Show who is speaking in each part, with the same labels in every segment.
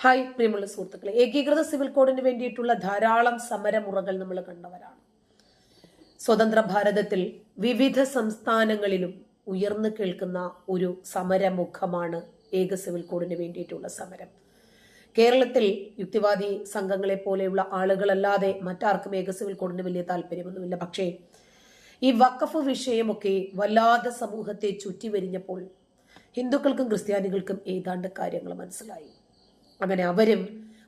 Speaker 1: Hi പ്രിയമുള്ള സുഹൃത്തുക്കളെ. ഏകീകൃത സിവിൽ കോഡിന് വേണ്ടിയിട്ടുള്ള ധാരാളം സമരമുറകൾ നമ്മൾ കണ്ടവരാണ്. സ്വതന്ത്ര ഭാരതത്തിൽ വിവിധ സംസ്ഥാനങ്ങളിലും ഉയർന്നു കേൾക്കുന്ന ഒരു സമരമുഖമാണ് ഏക സിവിൽ കോഡിന് വേണ്ടിയിട്ടുള്ള സമരം. കേരളത്തിൽ യുക്തിവാദി സംഘങ്ങളെ പോലെയുള്ള ആളുകളല്ലാതെ മറ്റാർക്കും ഏക സിവിൽ കോഡിന് വലിയ താല്പര്യമൊന്നുമില്ല. പക്ഷേ ഈ വക്കഫ് വിഷയമൊക്കെ വല്ലാതെ സമൂഹത്തെ ചുറ്റിവരിഞ്ഞപ്പോൾ ഹിന്ദുക്കൾക്കും ക്രിസ്ത്യാനികൾക്കും ഏതാണ്ട് കാര്യങ്ങൾ മനസ്സിലായി. അങ്ങനെ അവരും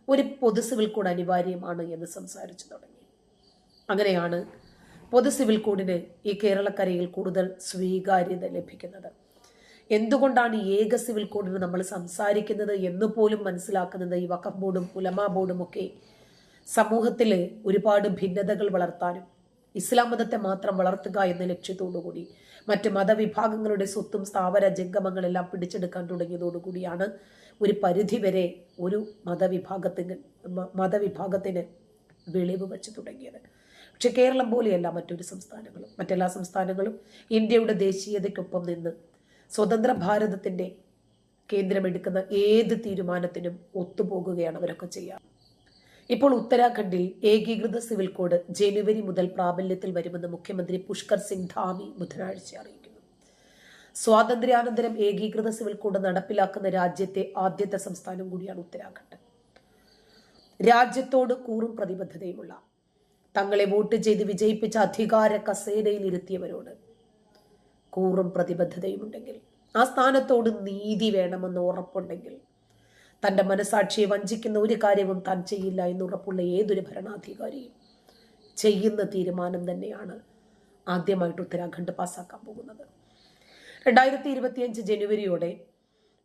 Speaker 1: ഒരു പൊതു സിവിൽ കോഡ് അനിവാര്യമാണ് എന്ന് സംസാരിച്ചു തുടങ്ങി. അങ്ങനെയാണ് പൊതു സിവിൽ കോഡിന് ഈ കേരളക്കരയിൽ കൂടുതൽ സ്വീകാര്യത ലഭിക്കുന്നത്. എന്തുകൊണ്ടാണ് ഏക സിവിൽ കോഡിന് നമ്മൾ സംസാരിക്കുന്നത് എന്ന് പോലും മനസ്സിലാക്കുന്നത് ഈ വഖഫ് ബോർഡും ഉലമാ ബോർഡും ഒക്കെ സമൂഹത്തിൽ ഒരുപാട് ഭിന്നതകൾ വളർത്താനും ഇസ്ലാം മതത്തെ മാത്രം വളർത്തുക എന്ന ലക്ഷ്യത്തോടുകൂടി മറ്റ് മതവിഭാഗങ്ങളുടെ സ്വത്തും സ്ഥാവര ജംഗമങ്ങളെല്ലാം പിടിച്ചെടുക്കാൻ തുടങ്ങിയതോടുകൂടിയാണ് ഒരു പരിധിവരെ ഒരു മതവിഭാഗത്തിന് മതവിഭാഗത്തിന് വെളിവ് വെച്ച് തുടങ്ങിയത്. പക്ഷെ കേരളം പോലെയല്ല മറ്റൊരു സംസ്ഥാനങ്ങളും മറ്റെല്ലാ സംസ്ഥാനങ്ങളും ഇന്ത്യയുടെ ദേശീയതയ്ക്കൊപ്പം നിന്ന് സ്വതന്ത്ര ഭാരതത്തിന്റെ കേന്ദ്രമെടുക്കുന്ന ഏത് തീരുമാനത്തിനും ഒത്തുപോകുകയാണ് അവരൊക്കെ ചെയ്യുക ഇപ്പോൾ ഉത്തരാഖണ്ഡിൽ ഏകീകൃത സിവിൽ കോഡ് ജനുവരി മുതൽ പ്രാബല്യത്തിൽ വരുമെന്ന് മുഖ്യമന്ത്രി പുഷ്കർ സിംഗ് ധാമി ബുധനാഴ്ച അറിയിക്കുന്നു. സ്വാതന്ത്ര്യാനന്തരം ഏകീകൃത സിവിൽ കോഡ് നടപ്പിലാക്കുന്ന രാജ്യത്തെ ആദ്യത്തെ സംസ്ഥാനം കൂടിയാണ് ഉത്തരാഖണ്ഡ്. രാജ്യത്തോട് കൂറും പ്രതിബദ്ധതയുമുള്ള തങ്ങളെ വോട്ട് ചെയ്ത് വിജയിപ്പിച്ച അധികാര കസേരയിൽ ഇരുത്തിയവരോട് കൂറും പ്രതിബദ്ധതയുമുണ്ടെങ്കിൽ ആ സ്ഥാനത്തോട് നീതി വേണമെന്ന് ഉറപ്പുണ്ടെങ്കിൽ തന്റെ മനസാക്ഷിയെ വഞ്ചിക്കുന്ന ഒരു കാര്യവും താൻ ചെയ്യില്ല എന്നുറപ്പുള്ള ഏതൊരു ഭരണാധികാരിയും ചെയ്യുന്ന തീരുമാനം തന്നെയാണ് ആദ്യമായിട്ട് ഉത്തരാഖണ്ഡ് പാസ്സാക്കാൻ പോകുന്നത്. രണ്ടായിരത്തി ഇരുപത്തിയഞ്ച് ജനുവരിയോടെ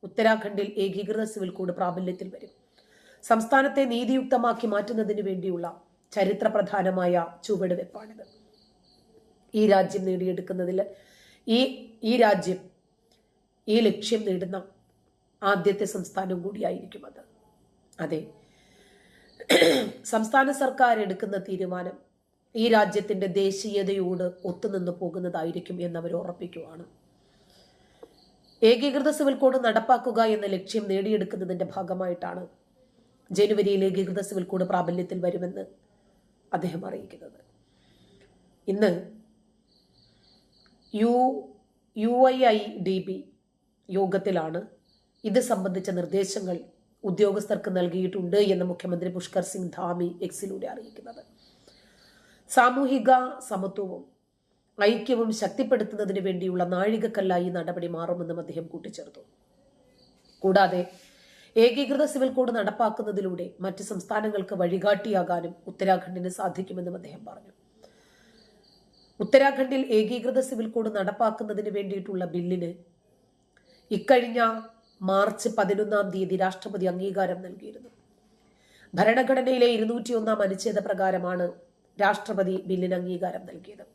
Speaker 1: ഉത്തരാഖണ്ഡിൽ ഏകീകൃത സിവിൽ കോഡ് പ്രാബല്യത്തിൽ വരും. സംസ്ഥാനത്തെ നീതിയുക്തമാക്കി മാറ്റുന്നതിന് വേണ്ടിയുള്ള ചരിത്രപ്രധാനമായ ചുവടുവെപ്പാണിത്. ഈ രാജ്യം നേടിയെടുക്കുന്നതിൽ ഈ ഈ രാജ്യം ഈ ലക്ഷ്യം നേടുന്ന ആദ്യത്തെ സംസ്ഥാനം കൂടിയായിരിക്കും അത്. അതെ. സംസ്ഥാന സർക്കാർ എടുക്കുന്ന തീരുമാനം ഈ രാജ്യത്തിന്റെ ദേശീയതയോട് ഒത്തുനിന്ന് പോകുന്നതായിരിക്കും എന്നവർ ഉറപ്പിക്കുവാണ്. ഏകീകൃത സിവിൽ കോഡ് നടപ്പാക്കുക എന്ന ലക്ഷ്യം നേടിയെടുക്കുന്നതിന്റെ ഭാഗമായിട്ടാണ് ജനുവരിയിൽ ഏകീകൃത സിവിൽ കോഡ് പ്രാബല്യത്തിൽ വരുമെന്ന് അദ്ദേഹം അറിയിക്കുന്നത്. ഇന്ന് U U I I D B യോഗത്തിലാണ് ഇത് സംബന്ധിച്ച നിർദ്ദേശങ്ങൾ ഉദ്യോഗസ്ഥർക്ക് നൽകിയിട്ടുണ്ട് എന്ന് മുഖ്യമന്ത്രി പുഷ്കർ സിംഗ് ധാമി എക്സിലൂടെ അറിയിക്കുന്നത്. സാമൂഹിക സമത്വവും ഐക്യവും ശക്തിപ്പെടുത്തുന്നതിന് വേണ്ടിയുള്ള നാഴികക്കല്ലായി നടപടി മാറുമെന്നും അദ്ദേഹം കൂട്ടിച്ചേർത്തു. കൂടാതെ ഏകീകൃത സിവിൽ കോഡ് നടപ്പാക്കുന്നതിലൂടെ മറ്റ് സംസ്ഥാനങ്ങൾക്ക് വഴികാട്ടിയാകാനും ഉത്തരാഖണ്ഡിന് സാധിക്കുമെന്നും അദ്ദേഹം പറഞ്ഞു. ഉത്തരാഖണ്ഡിൽ ഏകീകൃത സിവിൽ കോഡ് നടപ്പാക്കുന്നതിന് വേണ്ടിയിട്ടുള്ള ബില്ലിന് ഇക്കഴിഞ്ഞ മാർച്ച് പതിനൊന്നാം തീയതി രാഷ്ട്രപതി അംഗീകാരം നൽകിയിരുന്നു. ഭരണഘടനയിലെ ഇരുന്നൂറ്റിയൊന്നാം അനുച്ഛേദ പ്രകാരമാണ് രാഷ്ട്രപതി ബില്ലിന് അംഗീകാരം നൽകിയത്.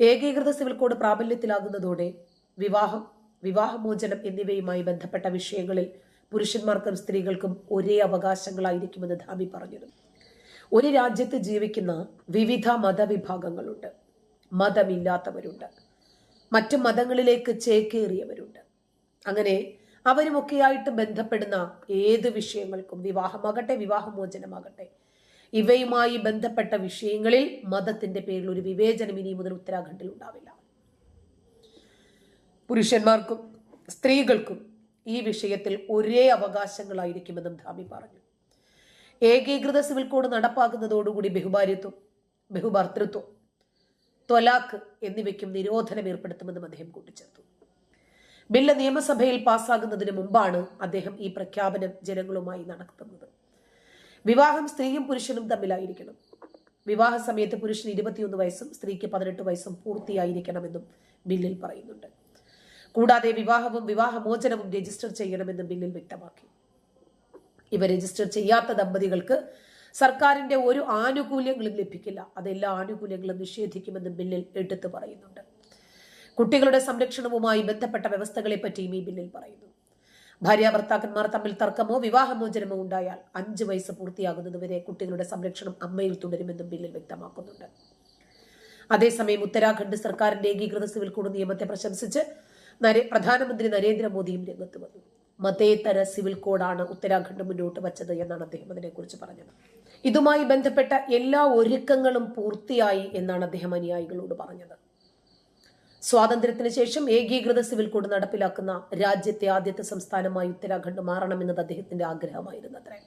Speaker 1: ഏകീകൃത സിവിൽ കോഡ് പ്രാബല്യത്തിലാകുന്നതോടെ വിവാഹം വിവാഹമോചനം എന്നിവയുമായി ബന്ധപ്പെട്ട വിഷയങ്ങളിൽ പുരുഷന്മാർക്കും സ്ത്രീകൾക്കും ഒരേ അവകാശങ്ങളായിരിക്കുമെന്ന് ധാമി പറഞ്ഞിരുന്നു. ഒരു രാജ്യത്ത് ജീവിക്കുന്ന വിവിധ മതവിഭാഗങ്ങളുണ്ട്. മതമില്ലാത്തവരുണ്ട്. മറ്റു മതങ്ങളിലേക്ക് ചേക്കേറിയവരുണ്ട്. അങ്ങനെ അവരുമൊക്കെയായിട്ട് ബന്ധപ്പെടുന്ന ഏത് വിഷയങ്ങൾക്കും വിവാഹമാകട്ടെ വിവാഹമോചനമാകട്ടെ. ഇവയുമായി ബന്ധപ്പെട്ട വിഷയങ്ങളിൽ മതത്തിന്റെ പേരിൽ ഒരു വിവേചനം ഇനി മുതൽ ഉത്തരാഖണ്ഡിൽ ഉണ്ടാവില്ല. പുരുഷന്മാർക്കും സ്ത്രീകൾക്കും ഈ വിഷയത്തിൽ ഒരേ അവകാശങ്ങളായിരിക്കുമെന്നും ധാമി പറഞ്ഞു. ഏകീകൃത സിവിൽ കോഡ് നടപ്പാക്കുന്നതോടുകൂടി ബഹുഭാര്യത്വം ബഹുഭർത്തൃത്വം ത്വലാഖ് എന്നിവയ്ക്കും നിരോധനം ഏർപ്പെടുത്തുമെന്നും അദ്ദേഹം കൂട്ടിച്ചേർത്തു. ബില്ല് നിയമസഭയിൽ പാസ്സാകുന്നതിന് മുമ്പാണ് അദ്ദേഹം ഈ പ്രഖ്യാപനം ജനങ്ങളുമായി നടത്തുന്നത്. വിവാഹം സ്ത്രീയും പുരുഷനും തമ്മിലായിരിക്കണം. വിവാഹ സമയത്ത് പുരുഷന് ഇരുപത്തിയൊന്ന് വയസ്സും സ്ത്രീക്ക് പതിനെട്ട് വയസ്സും പൂർത്തിയായിരിക്കണമെന്നും ബില്ലിൽ പറയുന്നുണ്ട്. കൂടാതെ വിവാഹവും വിവാഹമോചനവും രജിസ്റ്റർ ചെയ്യണമെന്നും ബില്ലിൽ വ്യക്തമാക്കി. ഇവ രജിസ്റ്റർ ചെയ്യാത്ത ദമ്പതികൾക്ക് സർക്കാരിന്റെ ഒരു ആനുകൂല്യങ്ങളും ലഭിക്കില്ല. അതെല്ലാ ആനുകൂല്യങ്ങളും നിഷേധിക്കുമെന്നും ബില്ലിൽ എടുത്തു പറയുന്നുണ്ട്. കുട്ടികളുടെ സംരക്ഷണവുമായി ബന്ധപ്പെട്ട വ്യവസ്ഥകളെ പറ്റിയും ഈ ബില്ലിൽ പറയുന്നു. ഭാര്യ ഭർത്താക്കന്മാർ തമ്മിൽ തർക്കമോ വിവാഹമോചനമോ ഉണ്ടായാൽ അഞ്ച് വയസ്സ് പൂർത്തിയാകുന്നതുവരെ കുട്ടികളുടെ സംരക്ഷണം അമ്മയിൽ തുടരുമെന്നും ബില്ലിൽ വ്യക്തമാക്കുന്നുണ്ട്. അതേസമയം ഉത്തരാഖണ്ഡ് സർക്കാരിന്റെ ഏകീകൃത സിവിൽ കോഡ് നിയമത്തെ പ്രശംസിച്ച് പ്രധാനമന്ത്രി നരേന്ദ്രമോദിയും രംഗത്ത് വന്നു. മതേതര സിവിൽ കോഡാണ് ഉത്തരാഖണ്ഡ് മുന്നോട്ട് വച്ചത് എന്നാണ് അദ്ദേഹം അതിനെക്കുറിച്ച് പറഞ്ഞത്. ഇതുമായി ബന്ധപ്പെട്ട എല്ലാ ഒരുക്കങ്ങളും പൂർത്തിയായി എന്നാണ് അദ്ദേഹം അനുയായികളോട് പറഞ്ഞത്. സ്വാതന്ത്ര്യത്തിന് ശേഷം ഏകീകൃത സിവിൽ കോഡ് നടപ്പിലാക്കുന്ന രാജ്യത്തെ ആദ്യത്തെ സംസ്ഥാനമായി ഉത്തരാഖണ്ഡ് മാറണമെന്നത് അദ്ദേഹത്തിന്റെ ആഗ്രഹമായിരുന്നു ആഗ്രഹമായിരുന്നത്രേ.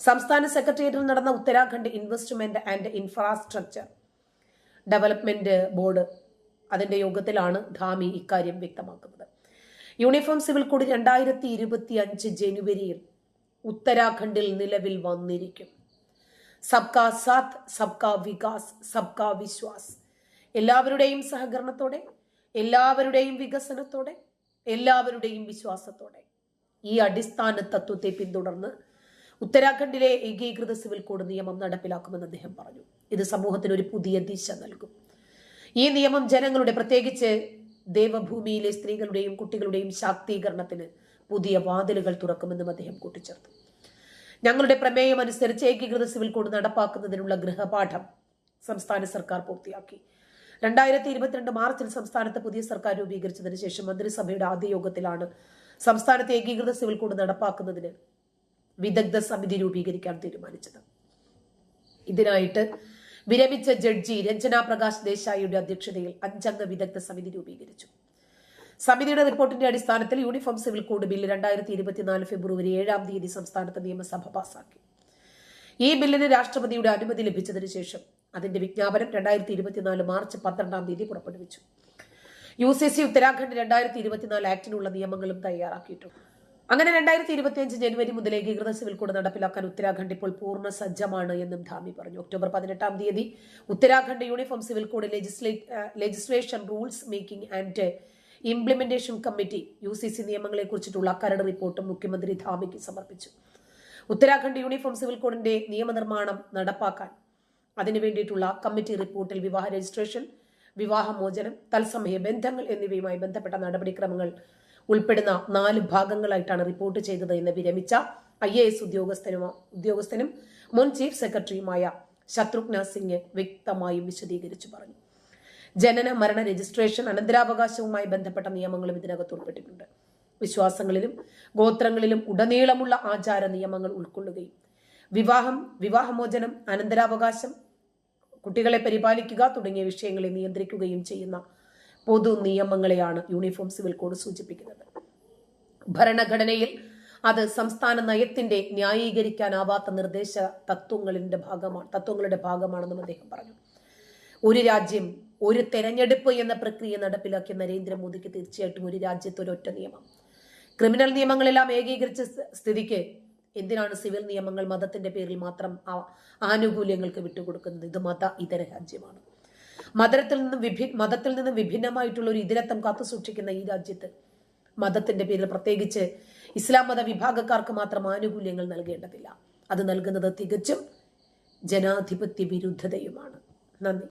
Speaker 1: സംസ്ഥാന സെക്രട്ടേറിയറ്റിൽ നടന്ന Uttarakhand investment and infrastructure development board അതിന്റെ യോഗത്തിലാണ് ധാമി ഇക്കാര്യം വ്യക്തമാക്കുന്നത്. യൂണിഫോം സിവിൽ കോഡ് രണ്ടായിരത്തി ഇരുപത്തി അഞ്ച് ജനുവരിയിൽ ഉത്തരാഖണ്ഡിൽ നിലവിൽ വന്നിരിക്കും. സബ്കാ സാത്ത് സബ്കാ വികാസ് സബ്കാ വിശ്വാസ് എല്ലാവരുടെയും സഹകരണത്തോടെ എല്ലാവരുടെയും വികസനത്തോടെ എല്ലാവരുടെയും വിശ്വാസത്തോടെ ഈ അടിസ്ഥാന തത്വത്തെ പിന്തുടർന്ന് ഉത്തരാഖണ്ഡിലെ ഏകീകൃത സിവിൽ കോഡ് നിയമം നടപ്പിലാക്കുമെന്ന് അദ്ദേഹം പറഞ്ഞു. ഇത് സമൂഹത്തിന് ഒരു പുതിയ ദിശ നൽകും. ഈ നിയമം ജനങ്ങളുടെ പ്രത്യേകിച്ച് ദേവഭൂമിയിലെ സ്ത്രീകളുടെയും കുട്ടികളുടെയും ശാക്തീകരണത്തിന് പുതിയ വാതിലുകൾ തുറക്കുമെന്നും അദ്ദേഹം കൂട്ടിച്ചേർത്തു. ഞങ്ങളുടെ പ്രമേയം അനുസരിച്ച് ഏകീകൃത സിവിൽ കോഡ് നടപ്പാക്കുന്നതിനുള്ള ഗൃഹപാഠം സംസ്ഥാന സർക്കാർ പൂർത്തിയാക്കി. രണ്ടായിരത്തി ഇരുപത്തിരണ്ട് മാർച്ചിൽ സംസ്ഥാനത്ത് പുതിയ സർക്കാർ രൂപീകരിച്ചതിന് ശേഷം മന്ത്രിസഭയുടെ ആദ്യ യോഗത്തിലാണ് സംസ്ഥാനത്ത് ഏകീകൃത സിവിൽ കോഡ് നടപ്പാക്കുന്നതിന് വിദഗ്ധ സമിതി രൂപീകരിക്കാൻ തീരുമാനിച്ചത്. ഇതിനായിട്ട് വിരമിച്ച ജഡ്ജി രഞ്ജന പ്രകാശ് ദേശായിയുടെ അധ്യക്ഷതയിൽ അഞ്ചംഗ വിദഗ്ധ സമിതി രൂപീകരിച്ചു. സമിതിയുടെ റിപ്പോർട്ടിന്റെ അടിസ്ഥാനത്തിൽ യൂണിഫോം സിവിൽ കോഡ് ബില്ല് രണ്ടായിരത്തി ഇരുപത്തിനാല് ഫെബ്രുവരി ഏഴാം തീയതി സംസ്ഥാനത്ത് നിയമസഭ പാസാക്കി. ഈ ബില്ലിന് രാഷ്ട്രപതിയുടെ അനുമതി ലഭിച്ചതിന് ശേഷം അതിന്റെ വിജ്ഞാപനം രണ്ടായിരത്തി ഇരുപത്തിനാല് മാർച്ച് പന്ത്രണ്ടാം തീയതി പുറപ്പെടുവിച്ചു. യു സി സി ഉത്തരാഖണ്ഡ് രണ്ടായിരത്തി ഇരുപത്തിനാല് ആക്ടിനുള്ള നിയമങ്ങളും തയ്യാറാക്കിയിട്ടുണ്ട് അങ്ങനെ രണ്ടായിരത്തി ഇരുപത്തിയഞ്ച് ജനുവരി മുതൽ ഏകീകൃത സിവിൽ കോഡ് നടപ്പിലാക്കാൻ ഉത്തരാഖണ്ഡ് ഇപ്പോൾ പൂർണ സജ്ജമാണ് എന്നും ധാമി പറഞ്ഞു. ഒക്ടോബർ പതിനെട്ടാം തീയതി Uttarakhand uniform civil code legislation rules making and implementation committee U C C നിയമങ്ങളെ കുറിച്ചിട്ടുള്ള കരട് റിപ്പോർട്ടും മുഖ്യമന്ത്രി ധാമിക്ക് സമർപ്പിച്ചു. ഉത്തരാഖണ്ഡ് യൂണിഫോം സിവിൽ കോഡിന്റെ നിയമനിർമ്മാണം നടപ്പാക്കാൻ അതിനു വേണ്ടിയിട്ടുള്ള കമ്മിറ്റി റിപ്പോർട്ടിൽ വിവാഹ രജിസ്ട്രേഷൻ വിവാഹമോചനം തത്സമയ ബന്ധങ്ങൾ എന്നിവയുമായി ബന്ധപ്പെട്ട നടപടിക്രമങ്ങൾ ഉൾപ്പെടുന്ന നാല് ഭാഗങ്ങളായിട്ടാണ് റിപ്പോർട്ട് ചെയ്തത് എന്ന് വിരമിച്ച ഐ എ എസ് ഉദ്യോഗസ്ഥനും ഉദ്യോഗസ്ഥനും മുൻ ചീഫ് സെക്രട്ടറിയുമായ ശത്രുഘ്ന സിംഗ് വ്യക്തമായും വിശദീകരിച്ചു പറഞ്ഞു. ജനന മരണ രജിസ്ട്രേഷൻ അനന്തരാവകാശവുമായി ബന്ധപ്പെട്ട നിയമങ്ങളും ഇതിനകത്ത് ഉൾപ്പെട്ടിട്ടുണ്ട്. വിശ്വാസങ്ങളിലും ഗോത്രങ്ങളിലും ഉടനീളമുള്ള ആചാര നിയമങ്ങൾ ഉൾക്കൊള്ളുകയും വിവാഹം വിവാഹമോചനം അനന്തരാവകാശം കുട്ടികളെ പരിപാലിക്കുക തുടങ്ങിയ വിഷയങ്ങളെ നിയന്ത്രിക്കുകയും ചെയ്യുന്ന പൊതു നിയമങ്ങളെയാണ് യൂണിഫോം സിവിൽ കോഡ് സൂചിപ്പിക്കുന്നത്. ഭരണഘടനയിൽ അത് സംസ്ഥാന നയത്തിന്റെ ന്യായീകരിക്കാനാവാത്ത നിർദ്ദേശ തത്വങ്ങളുടെ ഭാഗമാണ് തത്വങ്ങളുടെ ഭാഗമാണെന്നും അദ്ദേഹം പറഞ്ഞു. ഒരു രാജ്യം ഒരു തെരഞ്ഞെടുപ്പ് എന്ന പ്രക്രിയ നടപ്പിലാക്കിയ നരേന്ദ്രമോദിക്ക് തീർച്ചയായിട്ടും ഒരു രാജ്യത്ത് ഒരൊറ്റ നിയമം. ക്രിമിനൽ നിയമങ്ങളെല്ലാം ഏകീകരിച്ച സ്ഥിതിക്ക് എന്തിനാണ് സിവിൽ നിയമങ്ങൾ മതത്തിന്റെ പേരിൽ മാത്രം ആനുകൂല്യങ്ങൾക്ക് വിട്ടുകൊടുക്കുന്നത്? ഇത് മത ഇതര രാജ്യമാണ്. മതത്തിൽ നിന്നും വിഭി മതത്തിൽ നിന്നും വിഭിന്നമായിട്ടുള്ള ഒരു ഇതിരത്വം കാത്തു സൂക്ഷിക്കുന്ന ഈ രാജ്യത്ത് മതത്തിന്റെ പേരിൽ പ്രത്യേകിച്ച് ഇസ്ലാം മത വിഭാഗക്കാർക്ക് മാത്രം ആനുകൂല്യങ്ങൾ നൽകേണ്ടതില്ല. അത് നൽകുന്നത് തികച്ചും ജനാധിപത്യ വിരുദ്ധതയുമാണ്. നന്ദി.